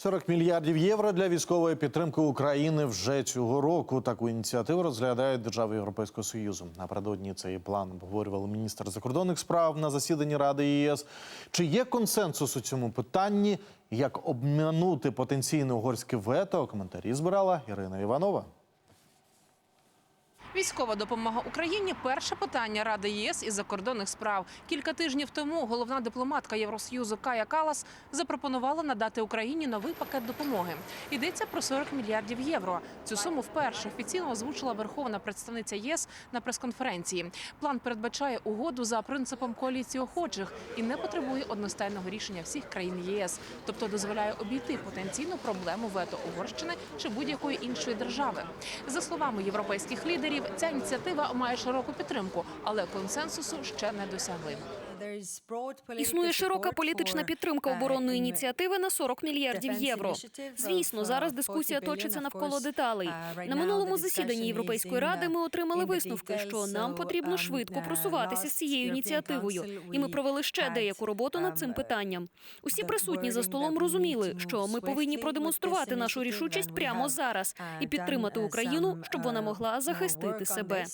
40 мільярдів євро для військової підтримки України вже цього року. Таку ініціативу розглядають держави Європейського союзу. Напередодні цей план обговорювали міністр закордонних справ на засіданні Ради ЄС. Чи є консенсус у цьому питанні? Як обминути потенційне угорське вето? Коментарі збирала Ірина Іванова. Військова допомога Україні перше питання Ради ЄС із закордонних справ. Кілька тижнів тому головна дипломатка Євросоюзу Кая Калас запропонувала надати Україні новий пакет допомоги. Йдеться про 40 мільярдів євро. Цю суму вперше офіційно озвучила верховна представниця ЄС на прес-конференції. План передбачає угоду за принципом коаліції охочих і не потребує одностайного рішення всіх країн ЄС, тобто дозволяє обійти потенційну проблему вето Угорщини чи будь-якої іншої держави. За словами європейських лідерів, ця ініціатива має широку підтримку, але консенсусу ще не досягли. Існує широка політична підтримка оборонної ініціативи на 40 мільярдів євро. Звісно, зараз дискусія точиться навколо деталей. На минулому засіданні Європейської ради ми отримали висновки, що нам потрібно швидко просуватися з цією ініціативою, і ми провели ще деяку роботу над цим питанням. Усі присутні за столом розуміли, що ми повинні продемонструвати нашу рішучість прямо зараз і підтримати Україну, щоб вона могла захистити себе.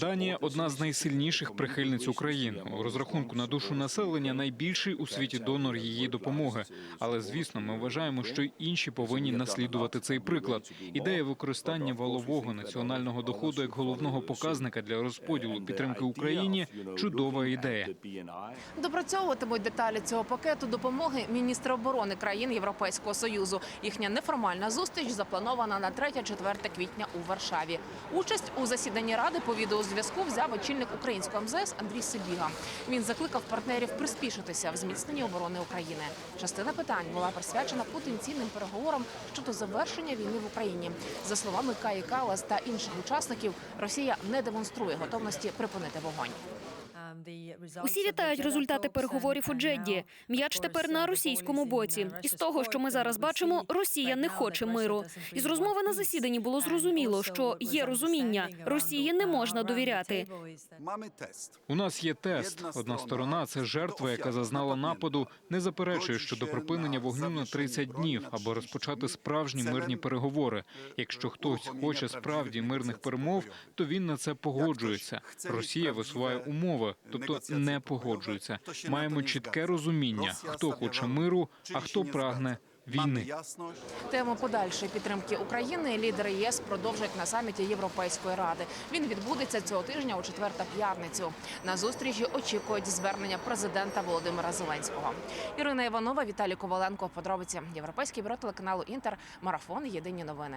Данія одна з найсильніших прихильниць України. У розрахунку на душу населення найбільший у світі донор її допомоги. Але звісно, ми вважаємо, що й інші повинні наслідувати цей приклад. Ідея використання валового національного доходу як головного показника для розподілу підтримки Україні чудова ідея. Допрацьовуватимуть деталі цього пакету допомоги міністри оборони країн Європейського союзу. Їхня неформальна зустріч запланована на 3-4 квітня у Варшаві. Участь у засіданні ради по відеозв'язку взяв очільник українського МЗС Андрій Сибіга. Він закликав партнерів приспішитися в зміцненні оборони України. Частина питань була присвячена потенційним переговорам щодо завершення війни в Україні. За словами Каї Калас та інших учасників, Росія не демонструє готовності припинити вогонь. Усі вітають результати переговорів у Джедді. М'яч тепер на російському боці. І з того, що ми зараз бачимо, Росія не хоче миру. Із розмови на засіданні було зрозуміло, що є розуміння. Росії не можна довіряти. У нас є тест. Одна сторона це жертва, яка зазнала нападу, не заперечує щодо припинення вогню на 30 днів або розпочати справжні мирні переговори. Якщо хтось хоче справді мирних перемов, то він на це погоджується. Росія висуває умови, тобто не погоджується. Маємо чітке розуміння, хто хоче миру, а хто прагне війни. Тему подальшої підтримки України лідери ЄС продовжать на саміті Європейської ради. Він відбудеться цього тижня у четвер та п'ятницю. На зустрічі очікують звернення президента Володимира Зеленського. Ірина Іванова, Віталій Коваленко. Подробиці Європейський бюро телеканалу Інтер. Марафон. Єдині новини.